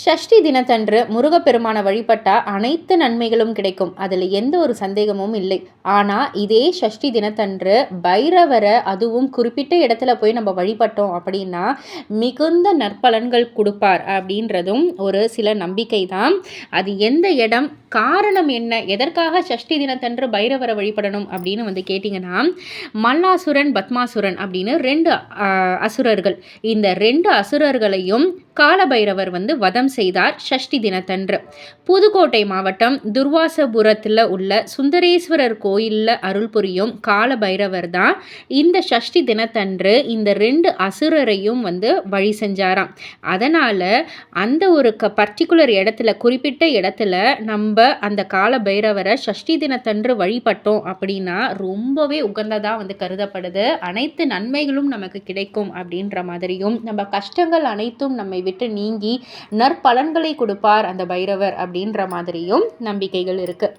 ஷஷ்டி தினத்தன்று முருகப்பெருமானை வழிபட்டால் அனைத்து நன்மைகளும் கிடைக்கும். அதில் எந்த ஒரு சந்தேகமும் இல்லை. ஆனால் இதே ஷஷ்டி தினத்தன்று பைரவரை அதுவும் குறிப்பிட்ட இடத்துல போய் நம்ம வழிபட்டோம் அப்படின்னா மிகுந்த நற்பலன்கள் கொடுப்பார் அப்படின்றதும் ஒரு சில நம்பிக்கை தான் அது எந்த இடம் காரணம் என்ன எதற்காக ஷஷ்டி தினத்தன்று பைரவரை வழிபடணும் அப்படின்னு வந்து கேட்டிங்கன்னா மல்லாசுரன் பத்மாசுரன் அப்படின்னு ரெண்டு அசுரர்கள். இந்த ரெண்டு அசுரர்களையும் காலபைரவர் வந்து வதம் செய்தார் ஷஷ்டி தினத்தன்று. புதுக்கோட்டை மாவட்டம் துர்வாசபுரத்தில் உள்ள சுந்தரேஸ்வரர் கோயிலில் அருள் புரியும் காலபைரவர் தான் இந்த ஷஷ்டி தினத்தன்று இந்த ரெண்டு அசுரரையும் வந்து வழி செஞ்சாராம். அதனால் அந்த ஒரு க பர்டிகுலர் இடத்துல குறிப்பிட்ட இடத்துல நம்ம அந்த கால பைரவரை ஷஷ்டி தினத்தன்று வழிபட்டோம் அப்படின்னா ரொம்பவே உகந்ததாக வந்து கருதப்படுது. அனைத்து நன்மைகளும் நமக்கு கிடைக்கும் அப்படின்ற மாதிரியும் நம்ம கஷ்டங்கள் அனைத்தும் நம்மை விட்டு நீங்கி நற்பலன்களை கொடுப்பார் அந்த பைரவர் அப்படின்ற மாதிரியும் நம்பிக்கைகள் இருக்குது